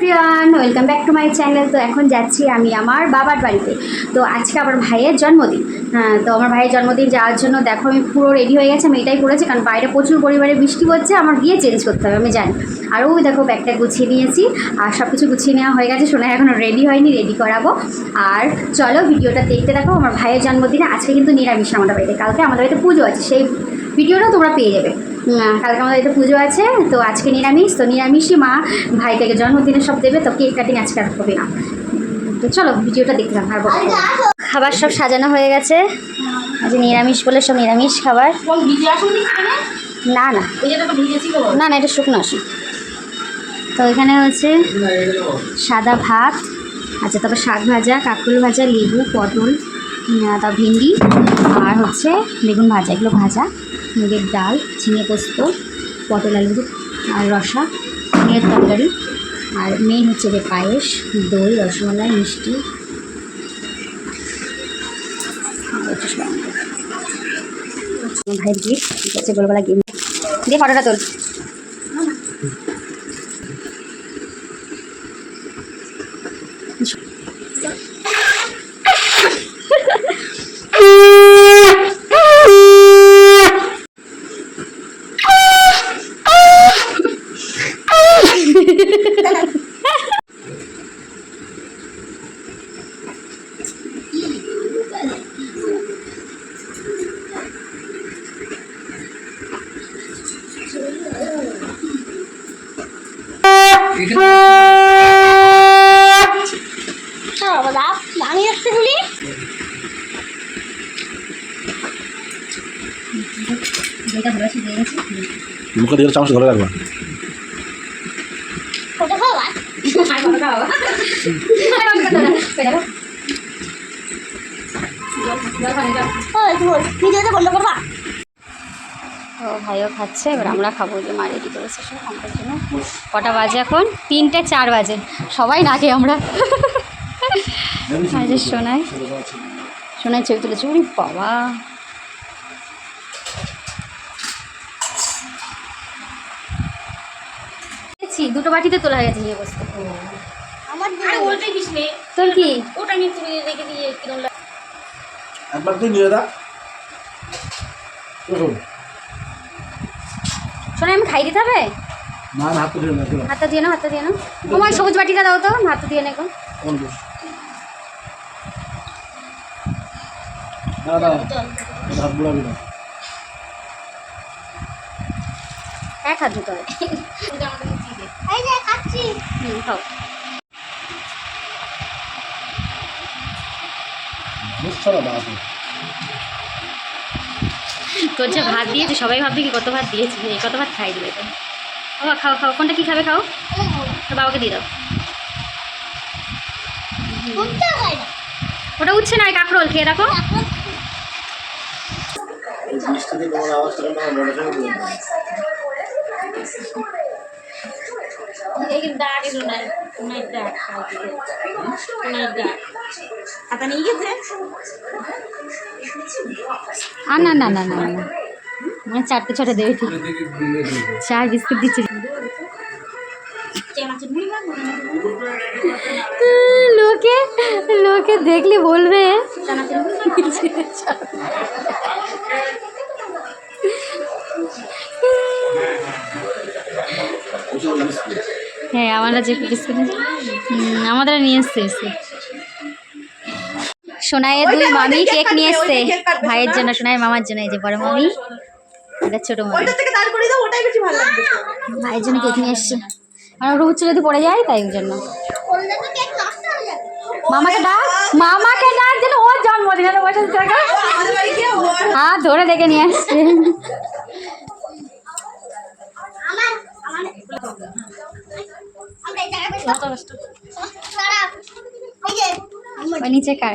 Priyan welcome back to my channel. তো এখন যাচ্ছি আমি আমার বাবার বাড়িতে। তো আজকে আমার ভাইয়ের জন্মদিন। হ্যাঁ তো আমার ভাইয়ের জন্মদিন যাওয়ার জন্য দেখো আমি পুরো রেডি হয়ে গেছি, আমি এটাই করেছি, কারণ বাইরে প্রচুর পরিমাণে বৃষ্টি হচ্ছে আমার গিয়ে চেঞ্জ করতে হবে, আমি জানি। আর ওই দেখো ব্যাগটা গুছিয়ে নিয়েছি, আর সব কিছু গুছিয়ে নেওয়া হয়ে গেছে শোনা এখনও রেডি হয়নি রেডি করাবো। আর চলো, ভিডিওটা দেখতে দেখো আমার ভাইয়ের জন্মদিনে আজকে কিন্তু নিরামিষ আমাদের বাড়িতে, কালকে আমাদের বাড়িতে পুজো আছে, সেই ভিডিওটা তোমরা পেয়ে যাবে। কালকে আমাদের বাড়িতে পুজো আছে তো আজকে নিরামিষ তো নিরামিষই মা ভাই ভাইটাকে জন্মদিনে সব দেবে তো কেক কাটিং আজকে আর হবে না। তো চলো ভিডিওটা দেখলাম আর বলো। খাবার সব সাজানো হয়ে গেছে। আজ নিরামিষ বলে সব নিরামিষ খাবার। আসুন না না তো না না এটা শুকনো আসে তো এখানে হচ্ছে সাদা ভাত আচ্ছা তারপর শাক ভাজা কাঁকরোল ভাজা লেবু পটল তারপর ভেন্ডি আর হচ্ছে বেগুন ভাজা এগুলো ভাজা। মুগের ডাল, ঝিঙে পোস্ত, পটল আলু আর রসা, ঝিঙের তরকারি আর মেন হচ্ছে যে পায়েস, দই, রসমালাই, মিষ্টি। ভাই গিফট ঠিক আছে গোলবেলা গেম দিয়ে ফটোটা তোল। আমি একটা গুলি যেটা বলেছি দিয়ে গেছি মুখে দিয়ে চামচ ধরে রাখবা। ভিডিওটা বন্ধ করবা? ও ভাইও খাচ্ছে এবার আমরা খাব যে মা রেডি করেছে সব আমাদের জন্য কটা বাজে এখন? তিনটে চার বাজে। সবাই না খেয়ে আমরা আজ শোনায় শোনায় ছবি তুলেছে। উরি বাবা। দেখছি, দুটো বাটিতে তোলা গেছে নিয়ে বসতে আমার আরে ওটাই দিস নে। তোর কি? ওটা নিয়ে তুমি রেখে দিয়ে কিরম লাগে। একবার তুই নিয়ে দা শোন আমি খাই দিতে হবে? না না হাত ধরে না হাতটা দিয়ে নাও। হাতটা দিয়ে নাও তোমার সবুজ বাটিটা দাও তো হাতটা দিয়ে নেকো না না হাত এক হাত দিতে হবে এই যে খাচ্ছি। হুম খাও। মুখ ছাড়া যে ভাত দিয়েছে, সবাই ভাববে কি কত ভাত দিয়েছে, এই কত ভাত খাই দিবে বাবা, খাও খাও, কোনটা কি খাবে খাও? বাবাকে দিয়ে দাও। ওটা উঠছে না কাঁকরোল, খেয়ে দেখো। মিষ্টিতে ডাক এলো না ডাক উনার নিয়ে গেছে আর না না না না না মানে চারটে ছটা দেবে ঠিক। বিস্কুট দিচ্ছে। লোকে লোকে দেখলে বলবে। আমরা যে হুম, আমাদের নিয়ে এসছে এসে সোনাইয়ের দুই মামি কেক নিয়ে এসছে। ভাইয়ের জন্য সোনাইয়ের মামার জন্য এই যে বড় মামি এটা ছোট মামি। ওইটা থেকে দাঁড় করে দাও ওটাই বেশি ভালো লাগবে। ভাইয়ের জন্য কেক নিয়ে এসছে। আর ওটা উচ্চ যদি পড়ে যায় তাই জন্য। হয়ে মামাকে ডাক মামাকে ডাক যেন ওর জন্মদিনে বসে থাকে ওর হাত ধরে ডেকে নিয়ে আসছে। নিচে কার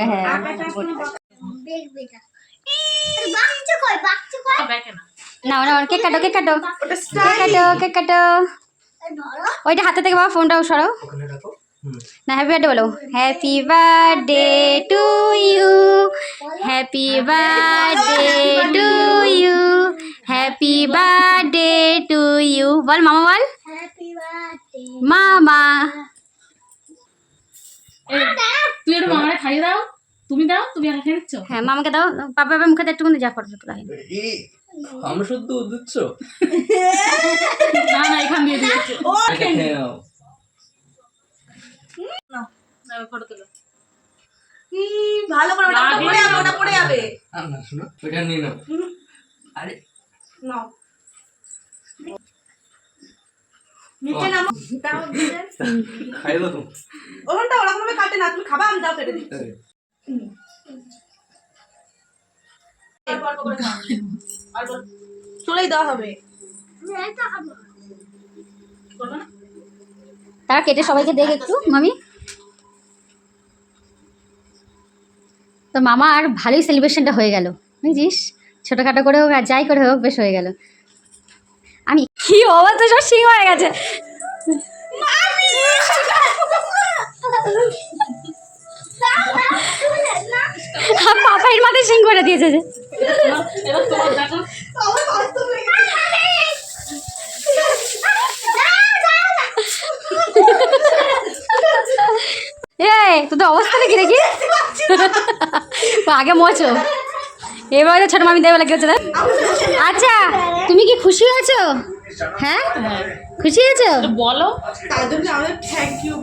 না না কেক কাটো কেক কাটো কাটো কেক কাটো ওইটা হাতে থেকে বাবা ফোনটাও সরাও না হ্যাপি বার্থডে বলো happy birthday to you happy birthday to you happy birthday to you বল মামা বল মামা। তুই একটু মামারে খাইয়ে দাও। তুমি দাও তুমি আগে নিচ্ছ? হ্যাঁ মামাকে দাও। বাবা বাবা মুখে একটু যা ফটো তোলা আমি দিচ্ছ? না না এখান দিয়ে দিচ্ছ। আচ্ছা, নাও। ভালো করে ওটা পড়ে যাবে ওটা পড়ে যাবে। আরে নাও। নিচে নামো। দাও খাই দাও ওখানটা ওরকম ভাবে কাটে না তুমি খাবা আমি দাও কেটে অল্প। চলেই দেওয়া হবে। তারা কেটে সবাইকে দেখ একটু মামি। তো মামা আর ভালোই সেলিব্রেশনটা হয়ে গেল। বুঝিস? ছোটোখাটো করে হোক আর যাই করে হোক বেশ হয়ে গেল। কি অবাধ তো সব সিং হয়ে গেছে। আর পাপাইয়ের মাথায় সিং করে দিয়েছে যে। দেখো গেছে। এই তোদের অবস্থাটা কি দেখি। আগে মোছো এবারে ছোট মামি দেবে লাগে হচ্ছে আচ্ছা তুমি কি খুশি হয়েছো? হ্যাঁ খুশি আছো বলো থ্যাংক ইউ